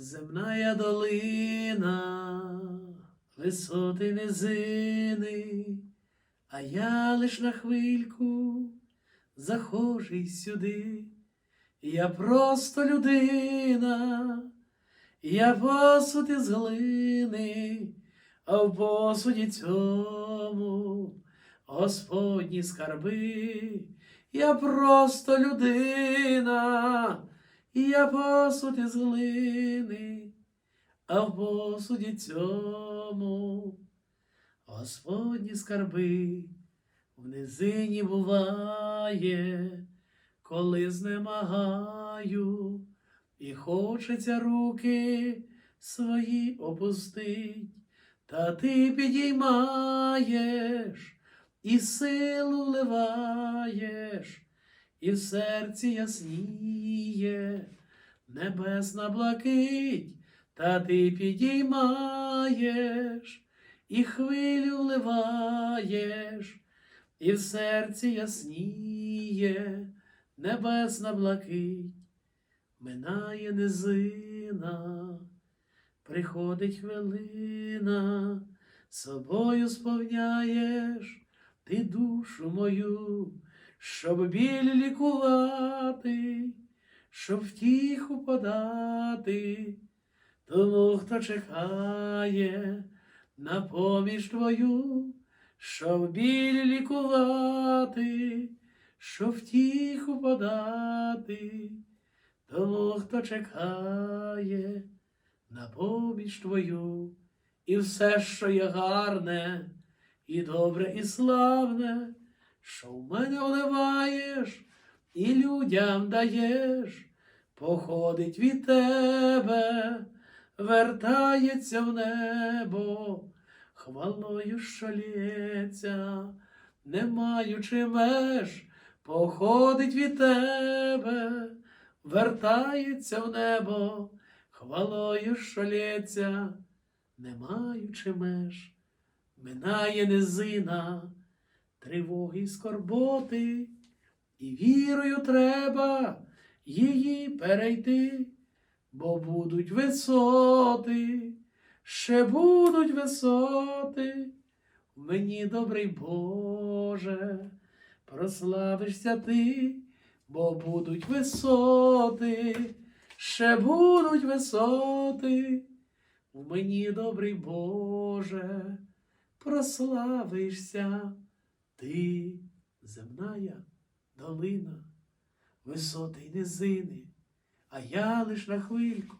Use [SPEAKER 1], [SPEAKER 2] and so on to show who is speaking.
[SPEAKER 1] Земная долина, висоти низини, а я лиш на хвильку захожий сюди. Я просто людина, я посуд із глини, а в посуді цьому Господні скарби. Я просто людина, я посуд із глини, а в посуді цьому. Господні скарби в низині буває, коли знемагаю, і хочеться руки свої опустить, та ти підіймаєш і силу вливаєш, і в серці ясніє небесна блакить, та ти підіймаєш і хвилю вливаєш, і в серці ясніє небесна блакить, минає низина, приходить хвилина, собою сповняєш ти душу мою, щоб біль лікувати, щоб втіху подати, тому хто чекає на поміж твою, щоб біль лікувати, щоб втіху подати, тому хто чекає на поміж твою, і все, що є гарне, і добре, і славне, що в мене вливаєш і людям даєш, походить від тебе, вертається в небо, хвалою що не маючи меж, походить від тебе, вертається в небо, хвалою що не маючи меж, минає низина, тривоги скорботи, і вірою треба її перейти, бо будуть висоти, ще будуть висоти. В мені добрий Боже, прославишся ти, бо будуть висоти, ще будуть висоти. В мені добрий Боже, прославишся ти, земная долина, висоти й низини, а я лиш на хвильку